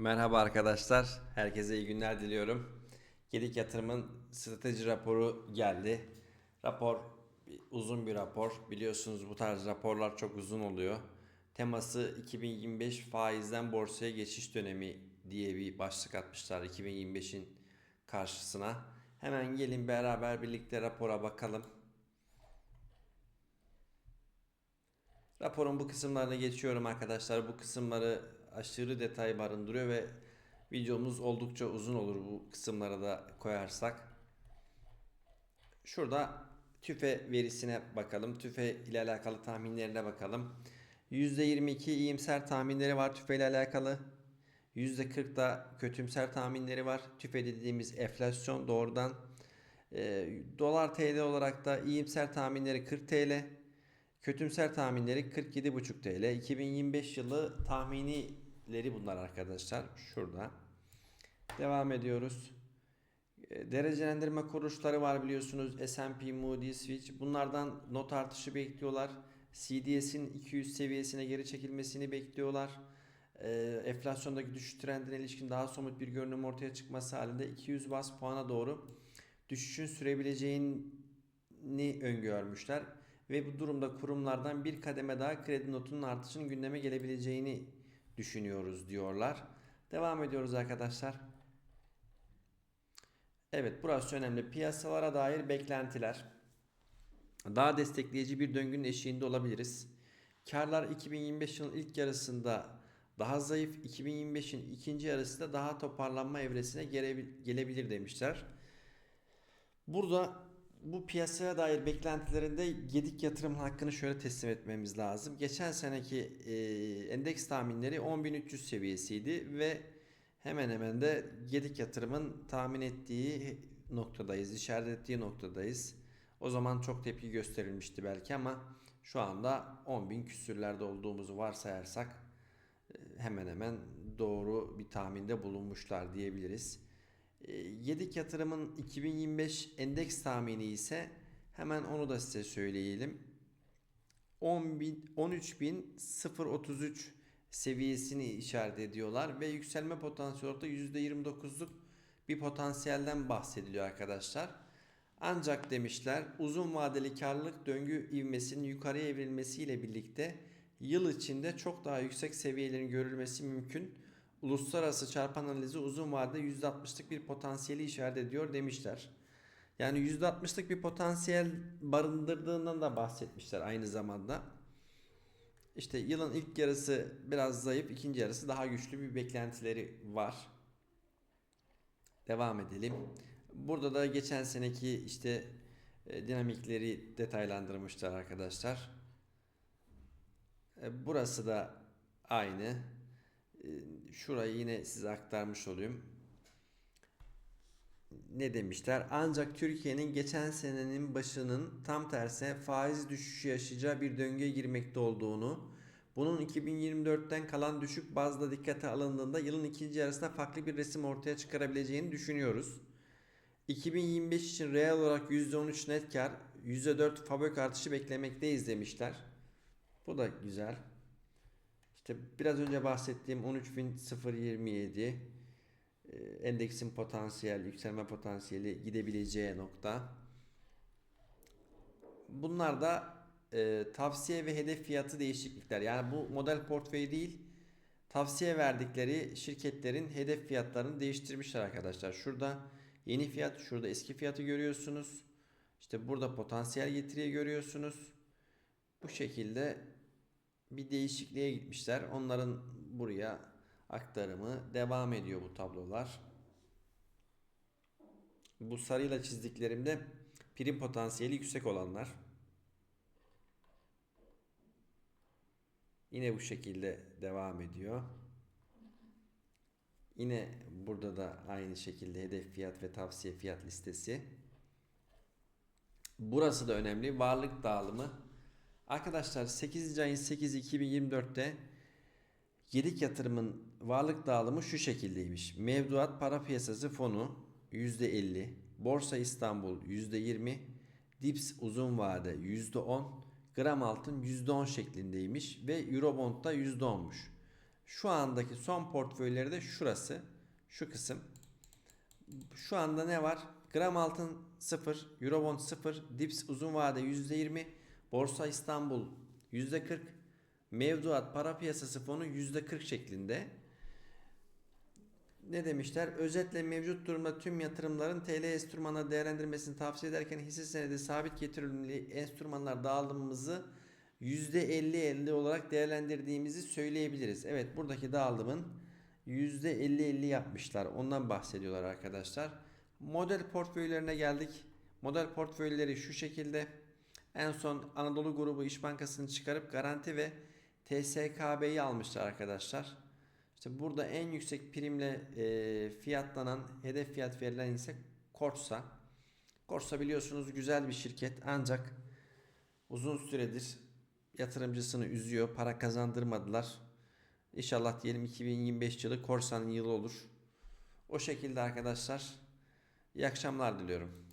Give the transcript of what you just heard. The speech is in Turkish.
Merhaba arkadaşlar. Herkese iyi günler diliyorum. Gedik Yatırım'ın strateji raporu geldi. Rapor uzun bir rapor. Biliyorsunuz bu tarz raporlar çok uzun oluyor. Teması 2025 faizden borsaya geçiş dönemi diye bir başlık atmışlar 2025'in karşısına. Hemen gelin beraber birlikte rapora bakalım. Raporun bu kısımlarına geçiyorum arkadaşlar. Bu kısımları aşırı detay barındırıyor ve videomuz oldukça uzun olur bu kısımlara da koyarsak. Şurada tüfe verisine bakalım. Tüfe ile alakalı tahminlerine bakalım. %22 iyimser tahminleri var tüfe ile alakalı. %40 da kötümser tahminleri var. Tüfe dediğimiz enflasyon doğrudan. E, dolar TL olarak da iyimser tahminleri 40 TL. Kötümser tahminleri 47,5 TL. 2025 yılı tahminileri bunlar arkadaşlar. Şurada. Devam ediyoruz. E, Derecelendirme kuruluşları var biliyorsunuz. S&P, Moody's, Fitch. Bunlardan not artışı bekliyorlar. CDS'in 200 seviyesine geri çekilmesini bekliyorlar. E, enflasyondaki düşüş trendine ilişkin daha somut bir görünüm ortaya çıkması halinde 200 bas puana doğru düşüşün sürebileceğini öngörmüşler ve bu durumda kurumlardan bir kademe daha kredi notunun artışının gündeme gelebileceğini düşünüyoruz diyorlar. Devam ediyoruz arkadaşlar. Evet burası önemli. Piyasalara dair beklentiler. Daha destekleyici bir döngünün eşiğinde olabiliriz. Karlar 2025 yılın ilk yarısında daha zayıf, 2025'in ikinci yarısında daha toparlanma evresine gelebilir demişler. Burada bu piyasaya dair beklentilerinde gedik yatırım hakkını şöyle teslim etmemiz lazım. Geçen seneki e, endeks tahminleri 10.300 seviyesiydi ve hemen hemen de gedik yatırımın tahmin ettiği noktadayız, işaret ettiği noktadayız. O zaman çok tepki gösterilmişti belki ama şu anda 10.000 küsürlerde olduğumuzu varsayarsak e, hemen hemen doğru bir tahminde bulunmuşlar diyebiliriz. Yedik yatırımın 2025 endeks tahmini ise hemen onu da size söyleyelim. 13.033 seviyesini işaret ediyorlar ve yükselme potansiyeli orta %29'luk bir potansiyelden bahsediliyor arkadaşlar. Ancak demişler uzun vadeli karlılık döngü ivmesinin yukarıya evrilmesiyle birlikte yıl içinde çok daha yüksek seviyelerin görülmesi mümkün uluslararası çarpan analizi uzun vadede %60'lık bir potansiyeli işaret ediyor demişler. Yani %60'lık bir potansiyel barındırdığından da bahsetmişler aynı zamanda. İşte yılın ilk yarısı biraz zayıf, ikinci yarısı daha güçlü bir beklentileri var. Devam edelim. Burada da geçen seneki işte e, dinamikleri detaylandırmışlar arkadaşlar. E, burası da aynı. Ee, şurayı yine size aktarmış olayım. Ne demişler? Ancak Türkiye'nin geçen senenin başının tam tersine faiz düşüşü yaşayacağı bir döngüye girmekte olduğunu, bunun 2024'ten kalan düşük bazda dikkate alındığında yılın ikinci yarısında farklı bir resim ortaya çıkarabileceğini düşünüyoruz. 2025 için reel olarak %13 net kar, %4 fabrik artışı beklemekteyiz demişler. Bu da güzel. İşte biraz önce bahsettiğim 13.027 e, endeksin potansiyel, yükselme potansiyeli gidebileceği nokta. Bunlar da e, tavsiye ve hedef fiyatı değişiklikler. Yani bu model portföy değil, tavsiye verdikleri şirketlerin hedef fiyatlarını değiştirmişler arkadaşlar. Şurada yeni fiyat, şurada eski fiyatı görüyorsunuz. İşte burada potansiyel getiriyi görüyorsunuz. Bu şekilde bir değişikliğe gitmişler. Onların buraya aktarımı devam ediyor bu tablolar. Bu sarıyla çizdiklerimde prim potansiyeli yüksek olanlar. Yine bu şekilde devam ediyor. Yine burada da aynı şekilde hedef fiyat ve tavsiye fiyat listesi. Burası da önemli. Varlık dağılımı Arkadaşlar 8. ayın 8 2024'te Gedik yatırımın varlık dağılımı şu şekildeymiş. Mevduat para piyasası fonu %50, Borsa İstanbul %20, Dips uzun vade %10, gram altın %10 şeklindeymiş ve Eurobond da %10'muş. Şu andaki son portföyleri de şurası. Şu kısım. Şu anda ne var? Gram altın 0, Eurobond 0, Dips uzun vade %20, Borsa İstanbul %40, mevduat para piyasası fonu %40 şeklinde. Ne demişler? Özetle mevcut durumda tüm yatırımların TL enstrümanları değerlendirmesini tavsiye ederken hisse senedi sabit getirimli enstrümanlar dağılımımızı %50-50 olarak değerlendirdiğimizi söyleyebiliriz. Evet buradaki dağılımın %50-50 yapmışlar. Ondan bahsediyorlar arkadaşlar. Model portföylerine geldik. Model portföyleri şu şekilde. En son Anadolu Grubu İş Bankası'nı çıkarıp Garanti ve TSKB'yi almışlar arkadaşlar. İşte burada en yüksek primle e, fiyatlanan, hedef fiyat verilen ise Korsa. Korsa biliyorsunuz güzel bir şirket ancak uzun süredir yatırımcısını üzüyor. Para kazandırmadılar. İnşallah diyelim 2025 yılı Korsa'nın yılı olur. O şekilde arkadaşlar. İyi akşamlar diliyorum.